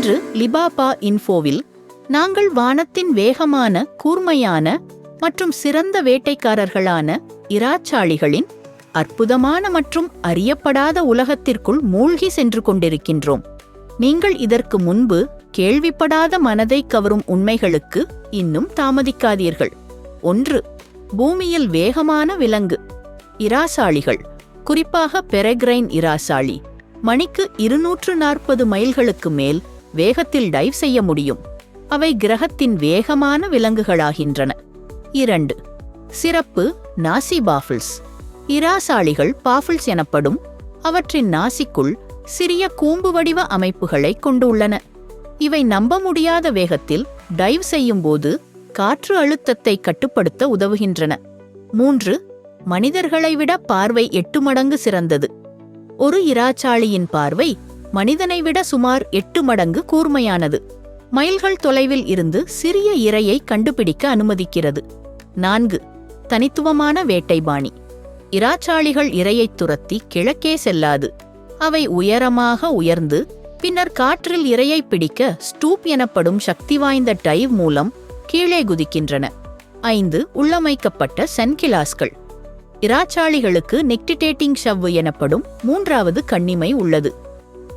இன்று லிபாபா இன்ஃபோவில் நாங்கள் வானத்தின் வேகமான கூர்மையான மற்றும் சிறந்த வேட்டைக்காரர்களான இராச்சாளிகளின் அற்புதமான மற்றும் அறியப்படாத உலகத்திற்குள் மூழ்கி சென்று கொண்டிருக்கின்றோம். நீங்கள் இதற்கு முன்பு கேள்விப்படாத மனதை கவரும் உண்மைகளுக்கு இன்னும் தாமதிக்காதீர்கள். ஒன்று பூமியில் வேகமான விலங்கு. இராசாளிகள் குறிப்பாக பெரக்ரைன் இராசாளி மணிக்கு இருநூற்று நாற்பது மைல்களுக்கு மேல் வேகத்தில் டைவ் செய்ய முடியும். அவை கிரகத்தின் வேகமான விலங்குகளாகின்றன. இரண்டு சிறப்பு நாசி பாஃபிள்ஸ். இராசாளிகள் பாஃபிள்ஸ் எனப்படும் அவற்றின் நாசிக்குள் சிறிய கூம்பு வடிவ அமைப்புகளை கொண்டுள்ளன. இவை நம்ப முடியாத வேகத்தில் டைவ் செய்யும்போது காற்று அழுத்தத்தை கட்டுப்படுத்த உதவுகின்றன. மூன்று மனிதர்களை விட பார்வை எட்டு மடங்கு சிறந்தது. ஒரு இராச்சாளியின் பார்வை மனிதனை விட சுமார் எட்டு மடங்கு கூர்மையானது. மைல்கள் தொலைவில் இருந்து சிறிய இரையை கண்டுபிடிக்க அனுமதிக்கிறது. நான்கு. தனித்துவமான வேட்டைபாணி. இராச்சாளிகள் இரையைத் துரத்தி கிழக்கே செல்லாது. அவை உயரமாக உயர்ந்து பின்னர் காற்றில் இரையை பிடிக்க ஸ்டூப் எனப்படும் சக்தி வாய்ந்த டைவ் மூலம் கீழே குதிக்கின்றன. ஐந்து. உள்ளமைக்கப்பட்ட சென்கிலாஸ்கள் இராச்சாளிகளுக்கு நெக்டிடேட்டிங் ஷவ்வு எனப்படும் மூன்றாவது கண்ணிமை உள்ளது.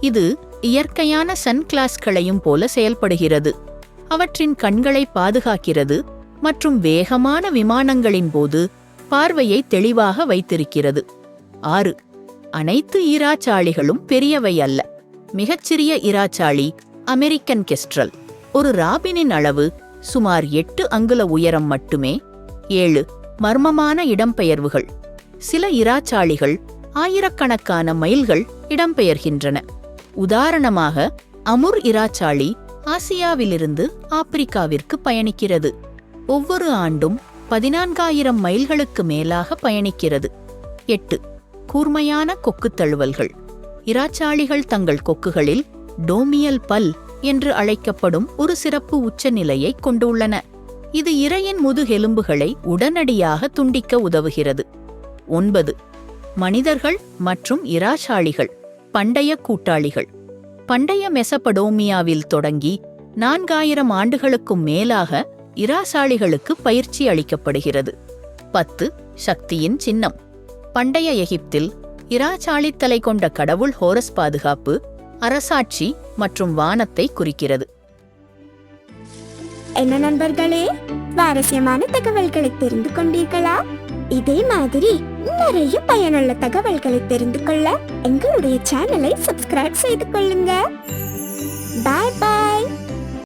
இது இயற்கையான சன்கிளாஸ்களையும் போல செயல்படுகிறது. அவற்றின் கண்களை பாதுகாக்கிறது மற்றும் வேகமான விமானங்களின் போது பார்வையை தெளிவாக வைத்திருக்கிறது. ஆறு அனைத்து ஈராச்சாளிகளும் பெரியவை அல்ல. மிகச்சிறிய இராச்சாளி அமெரிக்கன் கெஸ்ட்ரல். ஒரு ராபினின் அளவு சுமார் எட்டு அங்குல உயரம் மட்டுமே. ஏழு மர்மமான இடம்பெயர்வுகள். சில இராச்சாளிகள் ஆயிரக்கணக்கான மைல்கள் இடம்பெயர்கின்றன. உதாரணமாக அமுர் இராச்சாளி ஆசியாவிலிருந்து ஆப்பிரிக்காவிற்கு பயணிக்கிறது. ஒவ்வொரு ஆண்டும் பதினான்காயிரம் மைல்களுக்கு மேலாக பயணிக்கிறது. எட்டு. கூர்மையான கொக்கு தழுவல்கள். இராச்சாளிகள் தங்கள் கொக்குகளில் டோமியல் பல் என்று அழைக்கப்படும் ஒரு சிறப்பு உச்சநிலையை கொண்டுள்ளன. இது இரையின் முதுகெலும்புகளை உடனடியாக துண்டிக்க உதவுகிறது. ஒன்பது. மனிதர்கள் மற்றும் இராச்சாளிகள் பண்டைய கூட்டாளிகள். பண்டைய மெசபடோமியாவில் தொடங்கி நான்காயிரம் ஆண்டுகளுக்கும் மேலாக இராசாளிகளுக்கு பயிற்சி அளிக்கப்படுகிறது. பத்து சக்தியின் சின்னம். பண்டைய எகிப்தில் இராச்சாளித்தலை கொண்ட கடவுள் ஹோரஸ் பாதுகாப்பு அரசாட்சி மற்றும் வானத்தை குறிக்கிறது. என்ன நண்பர்களே சுவாரஸ்யமான தகவல்களை தெரிந்து கொண்டீர்களா? இதே மாதிரி நிறைய பயனுள்ள தகவல்களை தெரிந்து கொள்ள எங்களுடைய சேனலை சப்ஸ்கிரைப் செய்து கொள்ளுங்க. பாய் பாய்